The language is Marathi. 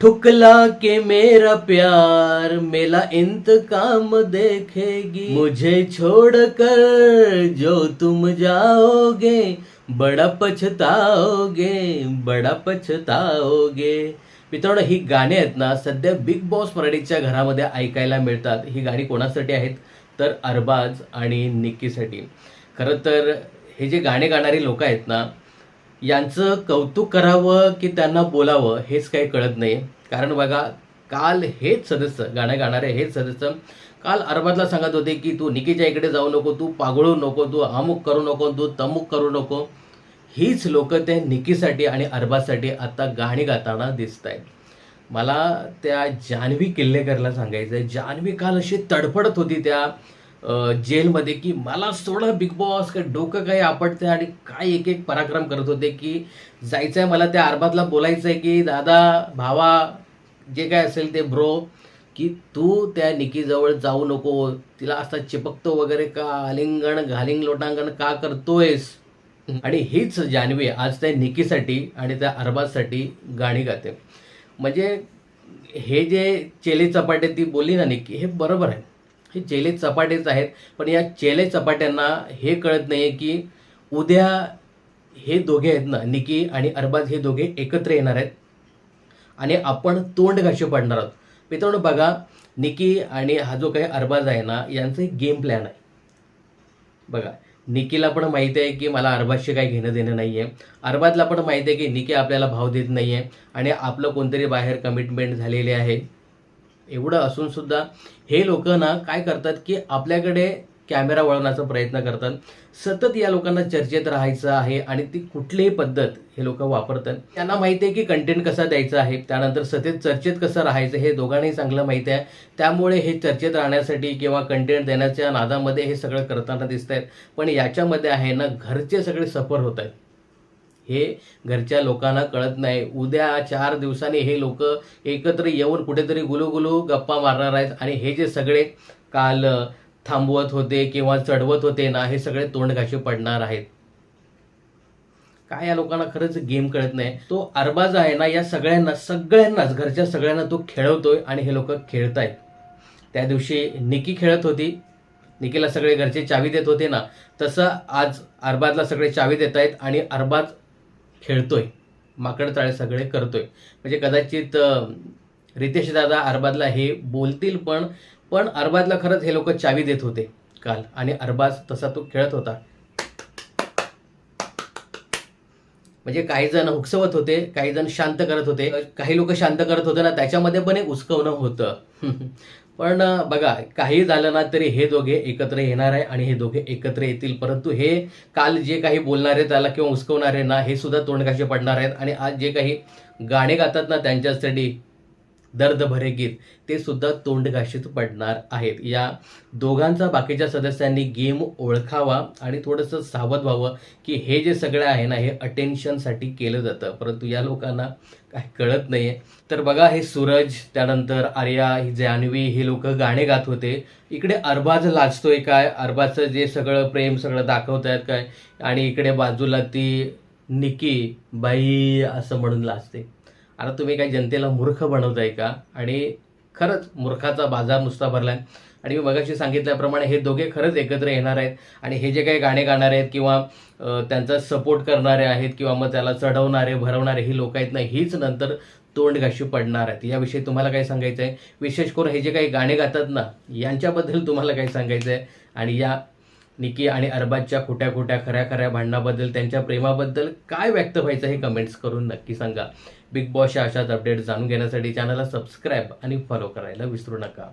ठुकला के मेरा प्यार मेला इंतकाम देखेगी। मुझे छोड़कर जो तुम जाओगे बड़ा पछताओगे बड़ा पछताओगे। मित्रांनो ही गाणी आहेत ना सध्या बिग बॉस मराठीच्या घरामध्ये ऐकायला मिळतात. ही गाणी कोणासाठी आहेत? तर अरबाज आणि निक्कीसाठी. खरं तर हे जे गाणे गाणारी लोक आहेत ना यांचं कौतुक करावं की त्यांना बोलावं हेच काही कळत नाही कारण बघा काल हेच सदस्य गाणं गाणारे हेच सदस्य काल अरबातला सांगत होते की तू निकीच्या इकडे जाऊ नको तू पागळू नको तू अमुक करू नको तू तमुक करू नको. हीच लोक त्या निकीसाठी आणि अरबासाठी आता गाणी गाताना दिसत आहेत मला त्या जान्हवी किल्लेकरला सांगायचं आहे जान्हवी काल अशी तडफडत होती त्या जेलमध्ये की मला सोडा बिग बॉस काय डोकं काही आपटते आणि काय एक एक पराक्रम करत होते की जायचं आहे मला त्या आरबातला बोलायचं आहे की दादा भावा जे काय असेल ते ब्रो की तू त्या निकीजवळ जाऊ नको. तिला असा चिपकतो वगैरे का आलिंगण घालिंग लोटांगण का करतोयस? आणि हीच जान्हवी आज त्या निकीसाठी आणि त्या अरबाजसाठी गाणी गाते. म्हणजे हे जे चेले चपाटे ती बोलली ना निकी हे बरोबर आहे. हे चेले चपाटेच आहेत पण या चेले चपाट्यांना हे कळत नाही की उद्या हे दोघे आहेत ना निकी आणि अरबाज हे दोघे एकत्र येणार आहेत. आणि आपण तोंड घाशी पडणार आहोत. मित्रांनो बघा निकी आणि हा जो काही अरबाज आहे ना यांचं एक गेम प्लॅन आहे. बघा निकीला पण माहिती आहे की मला अरबाजशी काही घेणं देणं नाही आहे अरबाजला पण माहिती आहे की निकी आपल्याला भाव देत नाही आहे आणि आपलं कोणतरी बाहेर कमिटमेंट झालेले आहे. एवढं असून सुद्धा हे लोक ना काय करतात की आपल्याकडे कॅमेरा वळवण्याचा प्रयत्न करतात. सतत या लोकांना चर्चेत राहायचं आहे आणि ती कुठलीही पद्धत हे लोक वापरतात. त्यांना माहिती आहे की कंटेंट कसा द्यायचा आहे त्यानंतर सतत चर्चेत कसं राहायचं हे दोघांनाही चांगलं माहिती आहे. त्यामुळे हे चर्चेत राहण्यासाठी किंवा कंटेंट देण्याच्या नादामध्ये हे सगळं करताना दिसत आहेत पण याच्यामध्ये आहे ना घरचे सगळे सफर होत आहेत. हे घरच्या लोकांना कळत नाही. उद्या चार दिवसांनी हे लोक एकत्र येऊन कुठेतरी गुलूगुलू गप्पा मारणार आहेत. आणि हे जे सगळे काल थांबवत होते किंवा चढवत होते ना हे सगळे तोंडघाशी पडणार आहेत. काय या लोकांना खरंच गेम कळत नाही. तो अरबाज आहे ना या सगळ्यांना सगळ्यांनाच घरच्या सगळ्यांना तो खेळवतोय आणि हे लोक खेळतायत. त्या दिवशी निकी खेळत होती. निकीला सगळे घरचे चावी देत होते ना. तसं आज अरबाजला सगळे चावी देत आहेत आणि अरबाज खेळतोय. माकड चाळे सगळे करतोय. म्हणजे कदाचित रितेश दादा अरबाजला हे बोलतील पण पण अरबाजला खरंच हे लोक चावी देत होते काल. आणि अरबाज तसा तो खेळत होता. म्हणजे काही जण हुकसवत होते काही जण शांत करत होते. काही लोक शांत करत होते ना त्याच्यामध्ये पण एक उचकवणं होतं. पण बघा काही झालं ना तरी हे दोघे एकत्र येणार आहे आणि हे दोघे एकत्र येतील. परंतु हे काल जे काही बोलणारे त्याला किंवा उचकवणारे ना हे सुद्धा तोंडकाशी पडणार आहेत. आणि आज जे काही गाणे गातात ना त्यांच्यासाठी दर्द भरे गीत ते सुद्धा तोंडघाशीत पडणार आहेत. या दोघांचा बाकीच्या सदस्यांनी गेम ओळखावा आणि थोडंसं सावध व्हावं की हे जे सगळं आहे ना हे अटेन्शनसाठी केलं जातं. परंतु या लोकांना काय कळत नाही आहे तर बघा हे सूरज त्यानंतर आर्या ही जान्हवी हे लोक गाणे गात होते. इकडे अरबाज लाजतोय काय? अरबाजचं जे सगळं प्रेम सगळं दाखवत आहेत काय? आणि इकडे बाजूला ती निकी बाई असं म्हणून लाजते. आता तुम्ही काय जनतेला मूर्ख बनवताय का? आणि खरंच मूर्खाचा बाजार नुसता भरलाय. आणि मी मगाशी सांगितल्याप्रमाणे हे दोघे खरंच एकत्र येणार आहेत. आणि हे जे काही गाणे गाणारे आहेत किंवा त्यांचा सपोर्ट करणारे आहेत किंवा मग त्याला चढवणारे भरवणारे ही लोक आहेत ना हीच नंतर तोंडघाशी पडणार आहेत. याविषयी तुम्हाला काय सांगायचं आहे विशेष करून हे जे काही गाणे गातात ना यांच्याबद्दल तुम्हाला काय सांगायचं आहे आणि या निकी आणि अरबाजच्या खोट्या खोट्या खऱ्या खऱ्या भांडणाबद्दल त्यांच्या प्रेमाबद्दल काय व्यक्त व्हायचं हे कमेंट्स करून नक्की सांगा. बिग बॉसच्या अशाच अपडेट जाणून घेण्यासाठी चॅनलला सबस्क्राईब आणि फॉलो करायला विसरू नका.